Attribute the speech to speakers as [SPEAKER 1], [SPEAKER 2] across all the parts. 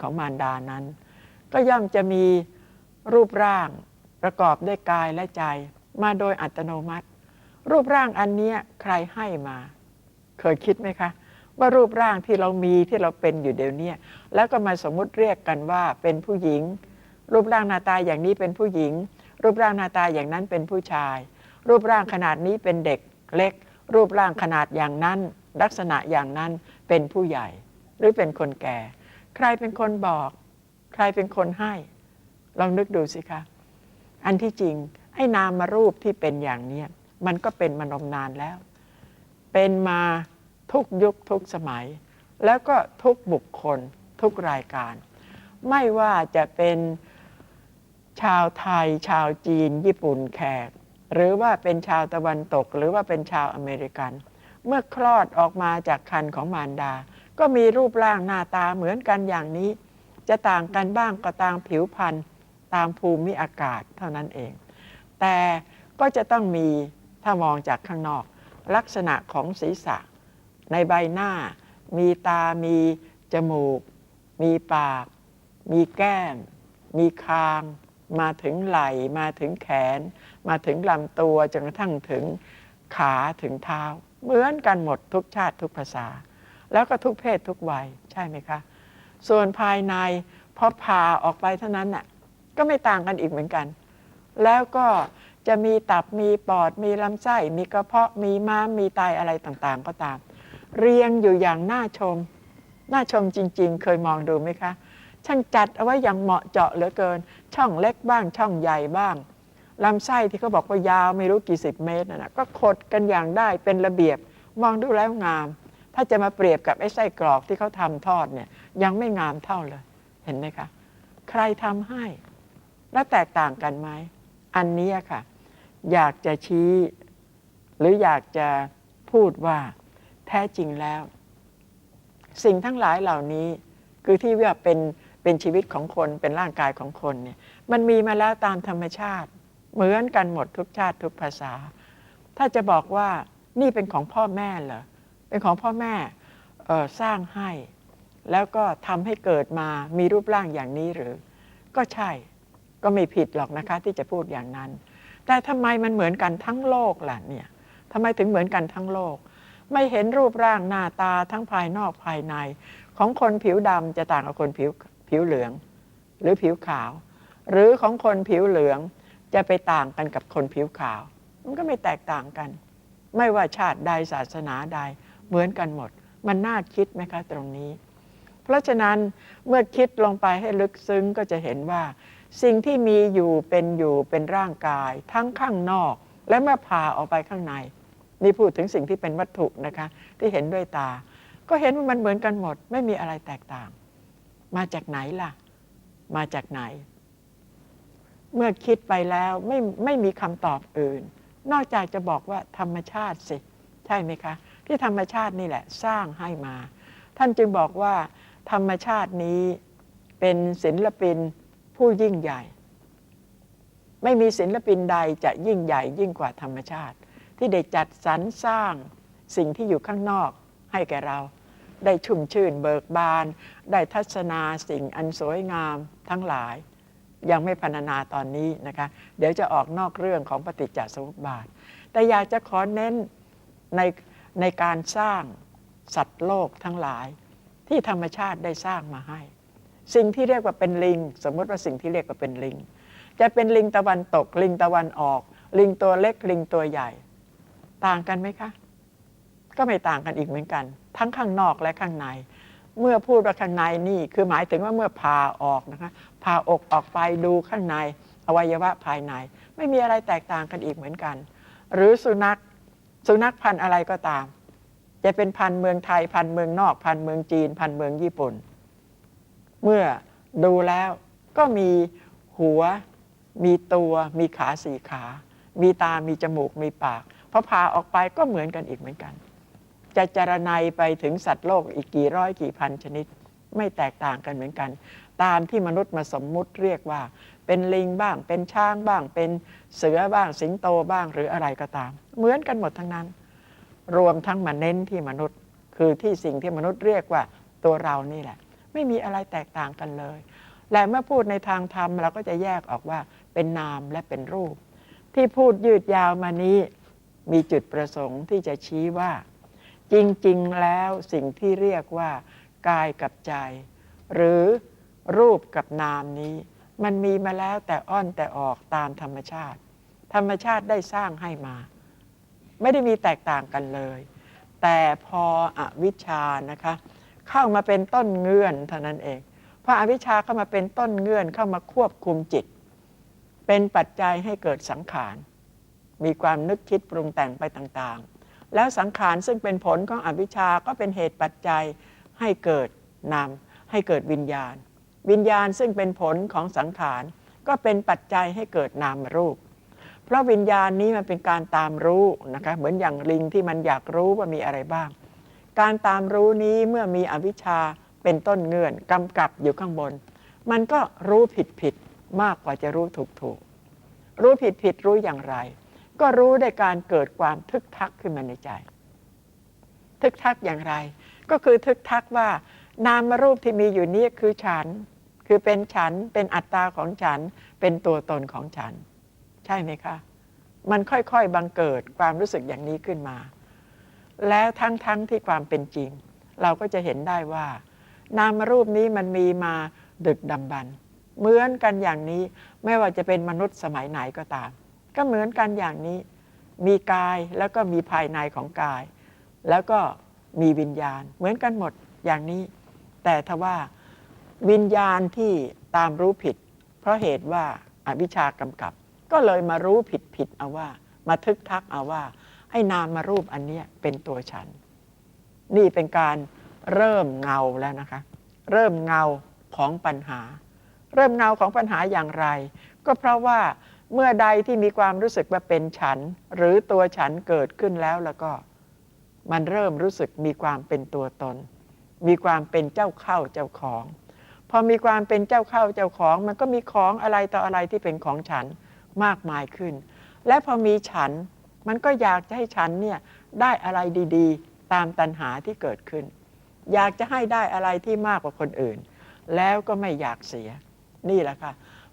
[SPEAKER 1] ของมารดานั้น ก็ย่อมจะมีรูปร่างประกอบด้วยกายและใจ มาโดยอัตโนมัติ รูปร่างอันนี้ใครให้มา เคยคิดไหมคะ ว่ารูปร่างที่เรามีที่เราเป็นอยู่เดี๋ยวนี้แล้วก็มาสมมุติเรียกกันว่าเป็นผู้หญิง รูปร่างหน้าตาอย่างนี้เป็นผู้หญิง รูปร่างหน้าตาอย่างนั้นเป็นผู้ชาย รูปร่างขนาดนี้เป็นเด็กเล็ก รูปร่างขนาดอย่างนั้น ลักษณะอย่างนั้นเป็นผู้ใหญ่ หรือเป็นคนแก่ ใครเป็นคนบอก ใครเป็นคนให้ ลองนึกดูสิคะ อันที่จริง ไอ้นามารูปที่เป็นอย่างเนี้ยมันก็เป็นมานมนานแล้ว เป็นมาทุกยุคทุกสมัย แล้วก็ทุกบุคคลทุกรายการ ไม่ว่าจะเป็นชาวไทย ชาวจีน ญี่ปุ่นแขก หรือว่าเป็นชาวตะวันตก หรือว่าเป็นชาวอเมริกัน เมื่อคลอดออกมาจากคันของมารดา ก็มีรูปร่างหน้าตาเหมือนกันอย่างนี้ จะต่างกันบ้างก็ตามผิวพรรณตามภูมิอากาศเท่านั้นเอง แต่ก็จะต้องมีถ้ามองจากข้างนอก ลักษณะของศีรษะ ในใบหน้า มีตามีจมูก มีปาก มีแก้ม มีคาง มาถึงไหล่มาถึงแขน มาถึงลำตัวจนกระทั่งถึงขาถึงเท้า เหมือนกันหมดทุกชาติทุกภาษา แล้วก็ทุกเพศทุกวัยใช่ไหมคะ ส่วนภายในพอผ่าออกไปเท่านั้นน่ะก็ไม่ต่างกันอีกเหมือนกัน แล้วก็จะมีตับมีปอดมีลำไส้มีกระเพาะมีม้ามมีไตอะไรต่างๆ ก็ตาม เรียงอยู่อย่างน่าชม น่าชมจริง ๆ เคยมองดูไหมคะ ช่างจัดเอาไว้อย่างเหมาะเจาะเหลือเกิน ช่องเล็กบ้าง ช่องใหญ่บ้างลำไส้ที่เขาบอกว่ายาวไม่รู้กี่สิบเมตรนะก็ขดกันอย่างได้เป็นระเบียบมองดูแล้วงาม ถ้าจะมาเปรียบกับไอ้ไส้กรอกที่เขาทำทอดเนี่ยยังไม่งามเท่าเลย เห็นไหมคะ ใครทำให้ แล้วแตกต่างกันไหม อันนี้ค่ะ อยากจะชี้ หรืออยากจะพูดว่าแท้จริงแล้ว สิ่งทั้งหลายเหล่านี้ คือที่ว่าเป็นเป็นชีวิตของคนเป็นร่างกายของคนเนี่ยมันมีมาแล้วตามธรรมชาติ เหมือนกันหมดทุกชาติทุกภาษา ถ้าจะบอกว่านี่เป็นของพ่อแม่เหรอ เป็นของพ่อแม่สร้างให้ แล้วก็ทำให้เกิดมามีรูปร่างอย่างนี้หรือ ก็ใช่ก็ไม่ผิดหรอกนะคะที่จะพูดอย่างนั้น แต่ทำไมมันเหมือนกันทั้งโลกล่ะเนี่ยทำไมถึงเหมือนกันทั้งโลก ไม่เห็นรูปร่างหน้าตาทั้งภายนอกภายใน ของคนผิวดำจะต่างกับคนผิวผิวเหลือง หรือผิวขาว หรือของคนผิวเหลืองจะไปต่างกันกับคนผิวขาว มันก็ไม่แตกต่างกัน ไม่ว่าชาติใดศาสนาใด เหมือนกันหมด มันน่าคิดไหมคะตรงนี้ เพราะฉะนั้นเมื่อคิดลงไปให้ลึกซึ้งก็จะเห็นว่า สิ่งที่มีอยู่เป็นอยู่เป็นร่างกาย ทั้งข้างนอก และเมื่อผ่าออกไปข้างใน นี่พูดถึงสิ่งที่เป็นวัตถุนะคะ ที่เห็นด้วยตา ก็เห็นว่ามันเหมือนกันหมด ไม่มีอะไรแตกต่าง มาจากไหนล่ะ มาจากไหน เมื่อคิดไปแล้วไม่ไม่มีคำตอบอื่น นอกจากจะบอกว่าธรรมชาติสิ ใช่ไหมคะ ที่ธรรมชาตินี่แหละสร้างให้มา ท่านจึงบอกว่า ธรรมชาตินี้เป็นศิลปินผู้ยิ่งใหญ่ ไม่มีศิลปินใดจะยิ่งใหญ่ยิ่งกว่าธรรมชาติ ที่ได้จัดสรรสร้างสิ่งที่อยู่ข้างนอกให้แก่เรา ได้ชุ่มชื่นเบิกบาน ได้ทัศนาสิ่งอันสวยงามทั้งหลาย ยังไม่พรรณนาตอนนี้นะคะ เดี๋ยวจะออกนอกเรื่องของปฏิจจสมุปบาท แต่อยากจะขอเน้นใน ในการสร้างสัตว์โลกทั้งหลาย ที่ธรรมชาติได้สร้างมาให้ สิ่งที่เรียกว่าเป็นลิง สมมติว่าสิ่งที่เรียกว่าเป็นลิง จะเป็นลิงตะวันตก ลิงตะวันออก ลิงตัวเล็กลิงตัวใหญ่ ต่างกันไหมคะ ก็ไม่ต่างกันอีกเหมือนกัน ทั้งข้างนอกและข้างใน เมื่อพูดว่าข้างในนี่คือหมายถึงว่าเมื่อผ่าออกนะคะผ่าอกออกไปดูข้างในอวัยวะภายใน ไม่มีอะไรแตกต่างกันอีกเหมือนกัน หรือสุนัขสุนัขพันธุ์อะไรก็ตาม จะเป็นพันเมืองไทยพันเมืองนอก พันเมืองจีน พันเมืองญี่ปุ่น เมื่อดูแล้วก็มีหัว มีตัว มีขาสี่ขา มีตา มีจมูก มีปากพอพาออกไปก็เหมือนกันอีกเหมือนกัน จะจารณัยไปถึงสัตว์โลกอีกกี่ร้อยกี่พันชนิด ไม่แตกต่างกันเหมือนกัน ตามที่มนุษย์มาสมมุติเรียกว่า เป็นลิงบ้าง เป็นช้างบ้าง เป็นเสือบ้าง สิงโตบ้างหรืออะไรก็ตาม เหมือนกันหมดทั้งนั้น รวมทั้งมาเน้นที่มนุษย์ คือที่สิ่งที่มนุษย์เรียกว่าตัวเรานี่แหละ ไม่มีอะไรแตกต่างกันเลย และเมื่อพูดในทางธรรมเราก็จะแยกออกว่าเป็นนามและเป็นรูป ที่พูดยืดยาวมานี้มีจุดประสงค์ที่จะชี้ว่า จริงๆแล้วสิ่งที่เรียกว่ากายกับใจ หรือรูปกับนามนี้ มันมีมาแล้วแต่อ้อนแต่ออกตามธรรมชาติ ธรรมชาติได้สร้างให้มา ไม่ได้มีแตกต่างกันเลย แต่พออวิชชานะคะเข้ามาเป็นต้นเงื่อนเท่านั้นเองพออวิชชาเข้ามาเป็นต้นเงื่อนเข้ามาควบคุมจิต เป็นปัจจัยให้เกิดสังขาร มีความนึกคิดปรุงแต่งไปต่างๆ แล้วสังขารซึ่งเป็นผลของอวิชชาก็เป็นเหตุปัจจัยให้เกิดนามให้เกิดวิญญาณ วิญญาณซึ่งเป็นผลของสังขารก็เป็นปัจจัยให้เกิดนามรูป เพราะวิญญาณนี้มันเป็นการตามรู้นะคะเหมือนอย่างลิงที่มันอยากรู้ว่ามีอะไรบ้าง การตามรู้นี้เมื่อมีอวิชชาเป็นต้นเงื่อนกำกับอยู่ข้างบน มันก็รู้ผิดผิดมากกว่าจะรู้ถูกถูกรู้ผิดผิดรู้อย่างไร ก็รู้ได้การเกิดความทึกทักขึ้นมาในใจ ทึกทักอย่างไร ก็คือทึกทักว่านามรูปที่มีอยู่นี้คือฉัน คือเป็นฉันเป็นอัตตาของฉัน เป็นตัวตนของฉัน ใช่ไหมคะ มันค่อยๆบังเกิดความรู้สึกอย่างนี้ขึ้นมา แล้วทั้งๆทที่ความเป็นจริง เราก็จะเห็นได้ว่า นามรูปนี้มันมีมาดึกดำบรรพ์เหมือนกันอย่างนี้ไม่ว่าจะเป็นมนุษย์สมัยไหนก็ตาม ก็เหมือนกันอย่างนี้ มีกายแล้วก็มีภายในของกาย แล้วก็มีวิญญาณ เหมือนกันหมดอย่างนี้ แต่ทว่าวิญญาณที่ตามรู้ผิด เพราะเหตุว่าอาวิชชากำกับ ก็เลยมารู้ผิดผิดเอาว่า มาทึกทักเอาว่าไอ้นามมารูปอันนี้เป็นตัวฉัน นี่เป็นการเริ่มเงาแล้วนะคะ เริ่มเงาของปัญหา เริ่มเงาของปัญหาอย่างไร ก็เพราะว่าเมื่อใดที่มีความรู้สึกว่าเป็นฉัน หรือตัวฉันเกิดขึ้นแล้วแล้วก็ มันเริ่มรู้สึกมีความเป็นตัวตน มีความเป็นเจ้าเข้าเจ้าของ พอมีความเป็นเจ้าเข้าเจ้าของ มันก็มีของอะไรต่ออะไรที่เป็นของฉัน มากมายขึ้น และพอมีฉันมันก็อยากจะให้ฉันเนี่ยได้อะไรดีๆ ตามตัณหาที่เกิดขึ้น อยากจะให้ได้อะไรที่มากกว่าคนอื่น แล้วก็ไม่อยากเสีย นี่แหละค่ะ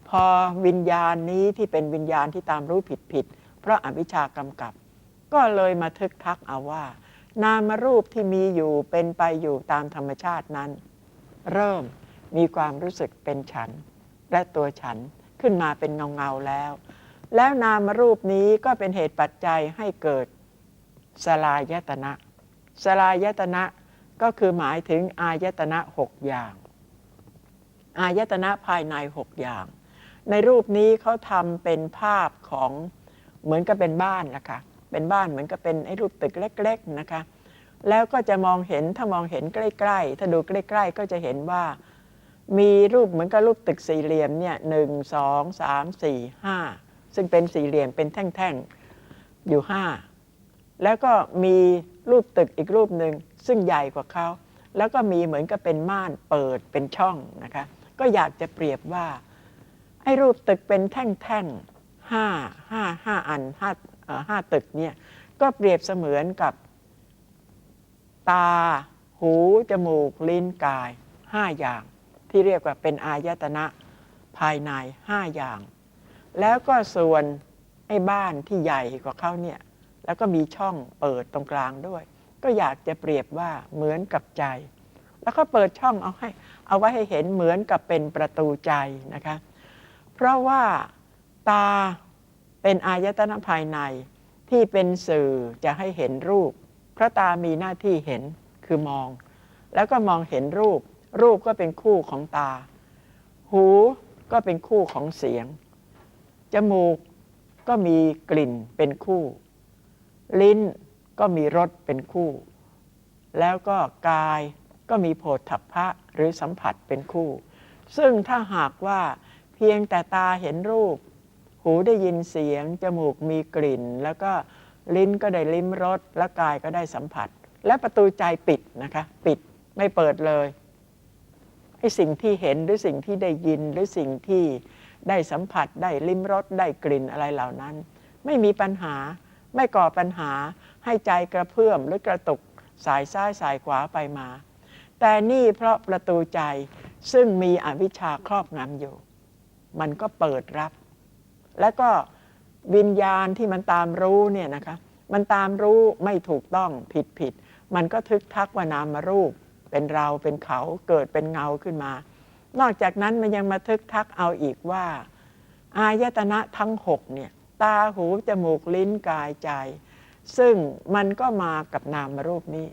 [SPEAKER 1] พอวิญญาณนี้ที่เป็นวิญญาณที่ตามรู้ผิดผิดๆเพราะอวิชชากำกับ ก็เลยมาทึกทักเอาว่า นามรูปที่มีอยู่เป็นไปอยู่ตามธรรมชาตินั้น เริ่มมีความรู้สึกเป็นฉันและตัวฉัน ขึ้นมาเป็นเงาเงาแล้ว แล้วนามรูปนี้ก็เป็นเหตุปัจจัยให้เกิดสลายตนะสลายตนะก็คือหมายถึงอายตนะหกอย่าง อายตนะภายในหกอย่าง ในรูปนี้เขาทำเป็นภาพของเหมือนกับเป็นบ้านนะคะเป็นบ้านเหมือนกับเป็นไอ้รูปตึกเล็ก ๆนะคะ แล้วก็จะมองเห็นถ้ามองเห็นใกล้ ๆ ถ้าดูใกล้ ๆ ก็จะเห็นว่า มีรูปเหมือนกับรูปตึกสี่เหลี่ยมเนี่ยหนึ่งสองสามสี่ห้าซึ่งเป็นสี่เหลี่ยมเป็นแท่งๆอยู่ห้าแล้วก็มีรูปตึกอีกรูปหนึ่งซึ่งใหญ่กว่าเขาแล้วก็มีเหมือนกับเป็นม่านเปิดเป็นช่องนะคะก็อยากจะเปรียบว่าไอ้รูปตึกเป็นแท่งๆห้าห้าห้าอันห้าห้าตึกเนี่ยก็เปรียบเสมือนกับ ตา หู จมูก ลิ้นกายห้าอย่าง ที่เรียกว่าเป็นอายตนะภายในห้าอย่าง แล้วก็ส่วนไอ้บ้านที่ใหญ่กว่าเขาเนี่ยแล้วก็มีช่องเปิดตรงกลางด้วย ก็อยากจะเปรียบว่าเหมือนกับใจ แล้วก็เปิดช่องเอาให้ เอาไว้ให้เห็นเหมือนกับเป็นประตูใจนะคะ เพราะว่าตาเป็นอายตนะภายในที่เป็นสื่อจะให้เห็นรูปเพราะตามีหน้าที่เห็นคือมอง แล้วก็มองเห็นรูป รูปก็เป็นคู่ของตา หูก็เป็นคู่ของเสียง จมูกก็มีกลิ่นเป็นคู่ ลิ้นก็มีรสเป็นคู่ แล้วก็กายก็มีโผฏฐัพพะหรือสัมผัสเป็นคู่ ซึ่งถ้าหากว่าเพียงแต่ตาเห็นรูป หูได้ยินเสียง จมูกมีกลิ่น แล้วก็ลิ้นก็ได้ลิ้มรสและกายก็ได้สัมผัส และประตูใจปิดนะคะ ปิดไม่เปิดเลย ไอ้สิ่งที่เห็นหรือสิ่งที่ได้ยินหรือสิ่งที่ได้สัมผัสได้ลิ้มรสได้กลิ่นอะไรเหล่านั้น ไม่มีปัญหาไม่ก่อปัญหาให้ใจกระเพื่อมหรือกระตุกสายซ้ายสายขวาไปมา แต่นี่เพราะประตูใจซึ่งมีอวิชชาครอบงำอยู่ มันก็เปิดรับ แล้วก็วิญญาณที่มันตามรู้เนี่ยนะคะมันตามรู้ไม่ถูกต้องผิดผิด มันก็ทึกทักว่านามรูป เป็นเราเป็นเขาเกิดเป็นเงาขึ้นมา นอกจากนั้นมันยังมาทึกทักเอาอีกว่า อายตนะทั้งหกเนี่ยตาหูจมูกลิ้นกายใจ ซึ่งมันก็มากับนามรูปนี้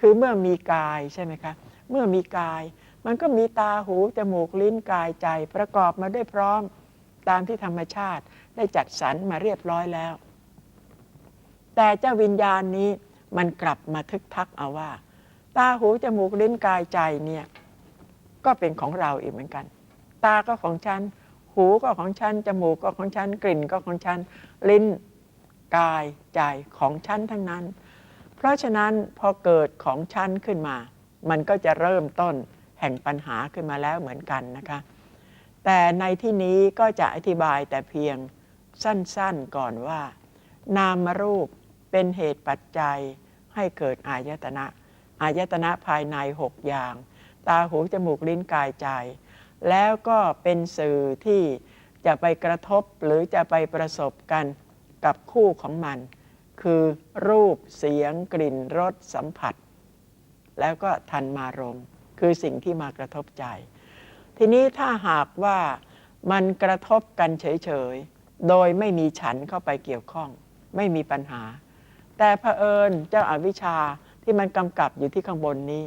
[SPEAKER 1] คือเมื่อมีกายใช่ไหมคะเมื่อมีกาย มันก็มีตาหูจมูกลิ้นกายใจ ประกอบมาด้วยพร้อมตามที่ธรรมชาติได้จัดสรรมาเรียบร้อยแล้ว แต่เจ้าวิญญาณนี้มันกลับมาทึกทักเอาว่า ตาหูจมูกลิ้นกายใจเนี่ยก็เป็นของเราอีกเหมือนกัน ตาก็ของฉัน หูก็ของฉัน จมูกก็ของฉัน กลิ่นก็ของฉัน ลิ้นกายใจของฉันทั้งนั้น เพราะฉะนั้นพอเกิดของฉันขึ้นมา มันก็จะเริ่มต้นแห่งปัญหาขึ้นมาแล้วเหมือนกันนะคะ แต่ในที่นี้ก็จะอธิบายแต่เพียงสั้นๆก่อนว่า นามรูปเป็นเหตุปัจจัยให้เกิดอายตนะ อายตนะภายในหกอย่าง ตาหูจมูกลิ้นกายใจ แล้วก็เป็นสื่อที่จะไปกระทบหรือจะไปประสบกันกับคู่ของมัน คือรูปเสียงกลิ่นรสสัมผัส แล้วก็ทันมารมคือสิ่งที่มากระทบใจ ทีนี้ถ้าหากว่ามันกระทบกันเฉยๆ โดยไม่มีฉันเข้าไปเกี่ยวข้อง ไม่มีปัญหา แต่เผอิญเจ้าอาวิชชา ที่มันกำกับอยู่ที่ข้างบนนี้